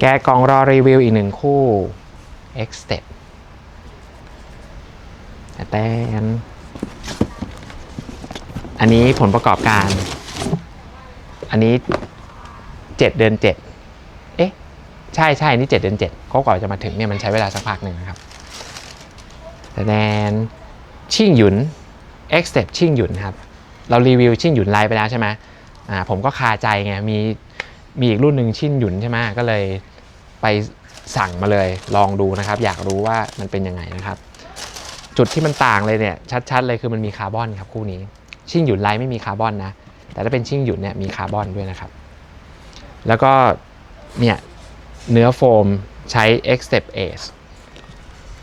แกะกล่องรอรีวิวอีกหนึ่งคู่ X Step แต่นอันนี้ผลประกอบการ อันนี้7เดือน7เอ๊ะ ใช่ใช่นี่7เดือน7เขาก่อนจะมาถึงเนี่ยมันใช้เวลาสักพักหนึ่งนะครับแต่แนนชิ่งหยุน X Step ชิ่งหยุนครับ เรารีวิวชิ่งหยุนไลฟ์ไปแล้วใช่ไหมอ่าผมก็คาใจไงมี มีอีกรุ่นหนึ่งชิ่งหยุนใช่ไหมก็เลยไปสั่งมาเลยลองดูนะครับ อยากรู้ว่ามันเป็นยังไงนะครับ จุดที่มันต่างเลยเนี่ยชัดๆเลยคือมันมีคาร์บอนครับคู่นี้ ชิ่งหยุนไลฟ์ไม่มีคาร์บอนนะ แต่ถ้าเป็นชิ่งหยุนเนี่ยมีคาร์บอนด้วยนะครับ แล้วก็เนี่ยเนื้อโฟมใช้ X Step Ace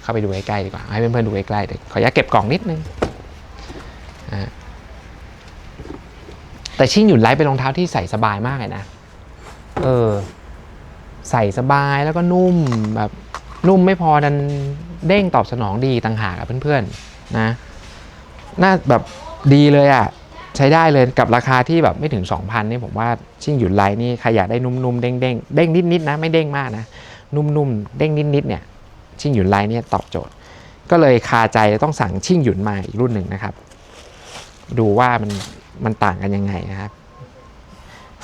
เข้าไปดูใกล้ๆดีกว่า ให้เพื่อนๆดูใกล้ๆเดี๋ยวขออนุญาตเก็บกล่องนิดนึงแต่ชิ่งหยุนไลฟ์เป็นรองเท้าที่ใส่สบายมากเลยนะ เออ ใส่สบายแล้วก็นุ่มแบบนุ่มไม่พอดันเด้งตอบสนองดีต่างหากับเพื่อนๆนะน่าแบบดีเลยอะ่ะใช้ได้เลยกับราคาที่แบบไม่ถึง 2,000นี่ผมว่าชิ่งหยุนไลน์นี่ใครอยากได้นุ่มๆเด้งๆเด้งนิดๆนะไม่เด้งมากนะนุ่มๆเด้งนิดๆเนี่ยชิ่งหยุนไลน์เนี่ยตอบโจทย์ ก็เลยคาใจต้องสั่งชิ่งหยุนมาอีกรุ่นหนึ่งนะครับ ดูว่ามันมันต่างกันยังไงนะครับ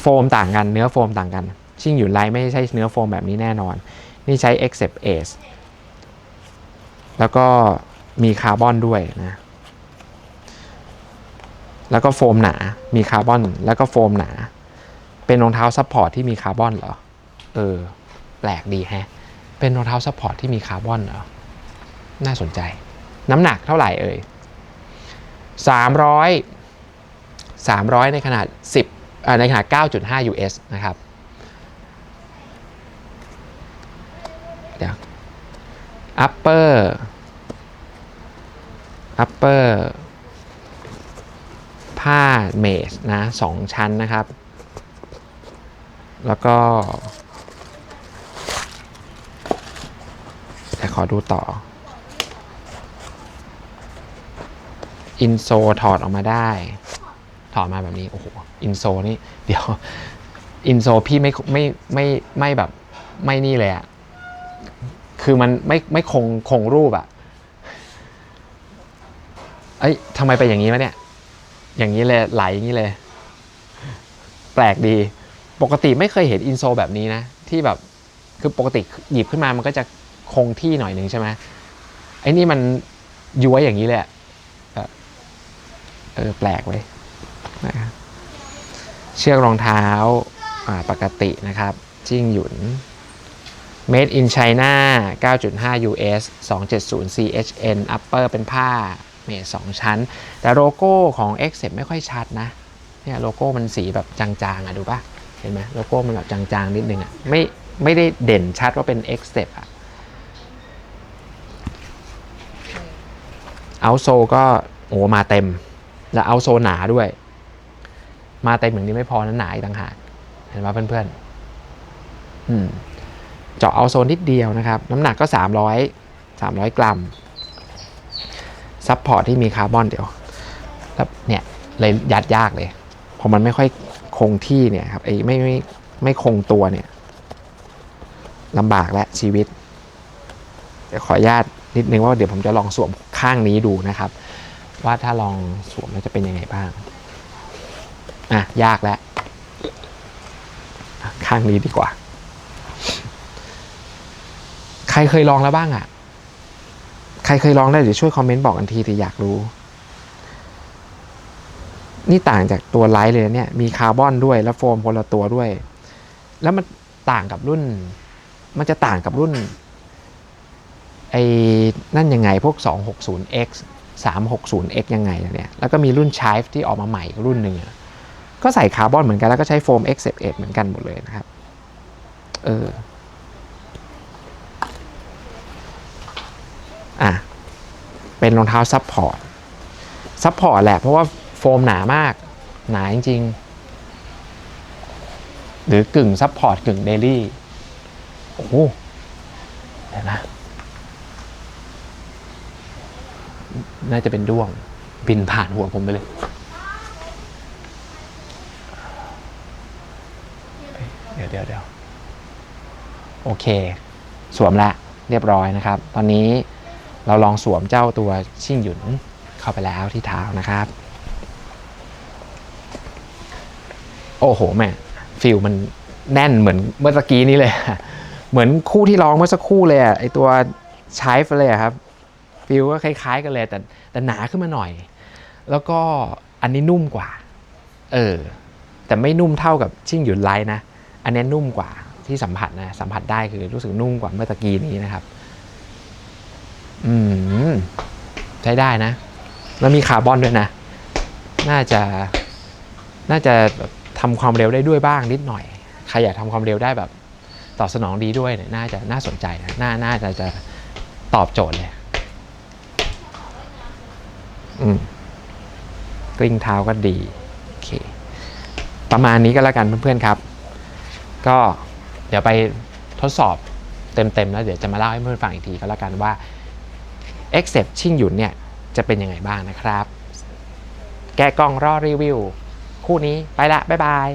โฟมต่างกันเนื้อโฟมต่างกัน ชิ่งหยุนไลท์ไม่ใช่เนื้อโฟมแบบนี้แน่นอน นี่ใช้ Accept Ace แล้วก็มีคาร์บอนด้วยนะแล้วก็โฟมหนา มีคาร์บอน แล้วก็โฟมหนา เป็นรองเท้าซัพพอร์ตที่มีคาร์บอนเหรอ เออ แปลกดีแฮะ เป็นรองเท้าซัพพอร์ตที่มีคาร์บอนเหรอ น่าสนใจ น้ำหนักเท่าไหร่เอ่ย300 300 ในขนาด 10 ในขนาด 9.5 US นะครับเดี๋ยว upper upper ผ้าเมสนะสองชั้นนะครับ แล้วก็แต่ขอดูต่อ อินโซถอดออกมาได้ ถอดมาแบบนี้ โอ้โห อินโซนี่เดี๋ยวอินโซพี่ไม่ไม่ไม่ไม่แบบไม่นี่เลยอะคือมันไม่ไม่คงคงรูปอะเอ้ยทำไมไปอย่างนี้วะเนี่ย อย่างนี้เลยไหลอย่างนี้เลย แปลกดี ปกติไม่เคยเห็นอินโซแบบนี้นะ ที่แบบคือปกติหยิบขึ้นมามันก็จะคงที่หน่อยหนึ่งใช่ไหมไอ้นี่มันย้วยอย่างนี้เลยอะเออแปลกเว้ยนะครับ เชือกรองเท้าปกตินะครับ จิ้งหยุน Made in China 9.5 US 270 CHN upper เป็นผ้าเมส2ชั้น แต่โลโก้ของ x ไม่ค่อยชัดนะเนี่ยโลโก้มันสีแบบจางๆอะดูปะเห็นไหมโลโก้มันแบบจางๆ นิดนึงอะไม่ไม่ได้เด่นชัดว่าเป็น X step อะเอาโซก็โอ้มาเต็ม แล้วเอาโซหนาด้วย มาเต็มอย่างนี้ไม่พอนะหนาอีกต่างหากเห็นไหมเพื่อนๆอืมเจาะเอาโซนนิดเดียวนะครับ น้ำหนักก็ 300 300 กรัมซัพพอร์ตที่มีคาร์บอนเดี๋ยวแล้วเนี่ยเลยยัดยากเลยเพราะมันไม่ค่อยคงที่เนี่ยครับไอ้ไม่ไม่ไม่คงตัวเนี่ยลำบากและชีวิตเดี๋ยวขออนุญาตนิดนึงว่าเดี๋ยวผมจะลองสวมข้างนี้ดูนะครับ ว่าถ้าลองสวมแล้วจะเป็นยังไงบ้าง อะ ยากแล้ว ข้างนี้ดีกว่า ใครเคยลองแล้วบ้างอะ่ะ ใครเคยลองได้เดี๋ยวช่วยคอมเมนต์บอกกันทีแต่อยากรู้ นี่ต่างจากตัวไลท์เลยเนี่ย มีคาร์บอนด้วยแล้วโฟมคนละตัวด้วย แล้วมันต่างกับรุ่น มันจะต่างกับรุ่นไอ้นั่นยังไงพวก 260x 360x ยังไงเนี่ย แล้วก็มีรุ่น Chive ที่ออกมาใหม่รุ่นหนึ่งอะ ก็ใส่คาร์บอนเหมือนกันแล้วก็ใช้โฟม X11 เหมือนกันหมดเลยนะครับ เออ อะ เป็นรองเท้าซับพอร์ต ซับพอร์ตแหละ เพราะว่าโฟมหนามาก หนาจริง ๆ หรือกึ่งซับพอร์ตกึ่งเดลี่ โอ้โหเดี๋ยวนะ น่าจะเป็นด้วง บินผ่านหัวผมไปเลย เดี๋ยวเดี๋ยวเดี๋ยว โอเค สวมละเรียบร้อยนะครับ ตอนนี้เราลองสวมเจ้าตัวชิ่งหยุนเข้าไปแล้วที่เท้านะครับ โอ้โหแม่ฟิลมันแน่นเหมือนเมื่อกี้นี้เลย เหมือนคู่ที่ร้องเมื่อสักครู่เลยอะไอตัวใช้เลยครับฟิลก็คล้ายๆกันเลยแต่แต่หนาขึ้นมาหน่อย แล้วก็อันนี้นุ่มกว่า เออ แต่ไม่นุ่มเท่ากับชิ่งหยุนไลนะ อันนี้นุ่มกว่า ที่สัมผัสนะสัมผัสได้คือรู้สึกนุ่มกว่าเมื่อตะกี้นี้นะครับ อืมใช้ได้นะ แล้วมีคาร์บอนด้วยนะ น่าจะ น่าจะแบบทำความเร็วได้ด้วยบ้างนิดหน่อย ใครอยากทำความเร็วได้แบบ ตอบสนองดีด้วยเนี่ยน่าจะน่าสนใจนะน่าน่าจะจะตอบโจทย์เลย อืมกลิ้งเท้าก็ดี โอเค ประมาณนี้ก็แล้วกันเพื่อนๆครับ ก็ เดี๋ยวไปทดสอบเต็มๆ แล้วเดี๋ยวจะมาเล่าให้เพื่อนๆฟังอีกทีก็แล้วกันว่า Accept ชิ่งหยุนเนี่ยจะเป็นยังไงบ้างนะครับ แกกล้องรอรีวิว คู่นี้ไปละ บ๊ายบาย